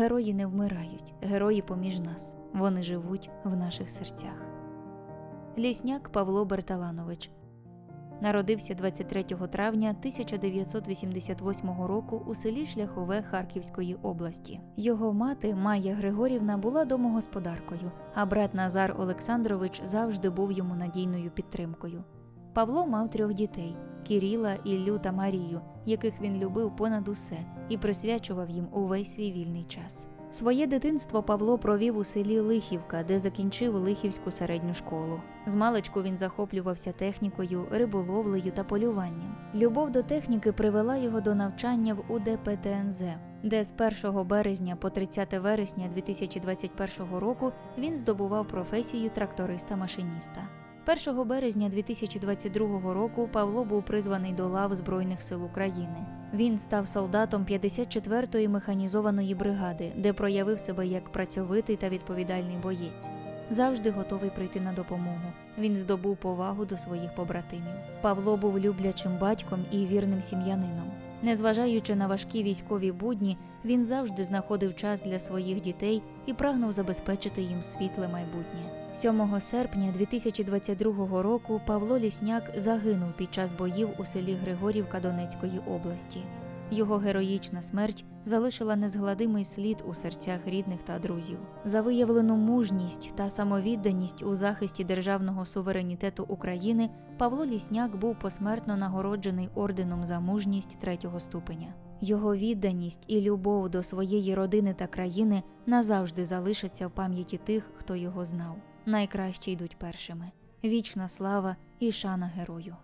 Герої не вмирають, герої поміж нас. Вони живуть в наших серцях. Лісняк Павло Берталанович народився 23 травня 1988 року у селі Шляхове Харківської області. Його мати Майя Григорівна була домогосподаркою, а брат Назар Олександрович завжди був йому надійною підтримкою. Павло мав трьох дітей Кіріла, Іллю та Марію, яких він любив понад усе і присвячував їм увесь свій вільний час. Своє дитинство Павло провів у селі Лихівка, де закінчив Лихівську середню школу. Змалечку він захоплювався технікою, риболовлею та полюванням. Любов до техніки привела його до навчання в УДПТНЗ, де з 1 березня по 30 вересня 2021 року він здобував професію тракториста-машиніста. 1 березня 2022 року Павло був призваний до лав Збройних сил України. Він став солдатом 54-ї механізованої бригади, де проявив себе як працьовитий та відповідальний боєць. Завжди готовий прийти на допомогу. Він здобув повагу до своїх побратимів. Павло був люблячим батьком і вірним сім'янином. Незважаючи на важкі військові будні, він завжди знаходив час для своїх дітей і прагнув забезпечити їм світле майбутнє. 7 серпня 2022 року Павло Лісняк загинув під час боїв у селі Григорівка Донецької області. Його героїчна смерть залишила незгладимий слід у серцях рідних та друзів. За виявлену мужність та самовідданість у захисті державного суверенітету України Павло Лісняк був посмертно нагороджений орденом за мужність третього ступеня. Його відданість і любов до своєї родини та країни назавжди залишаться в пам'яті тих, хто його знав. Найкращі йдуть першими. Вічна слава і шана герою.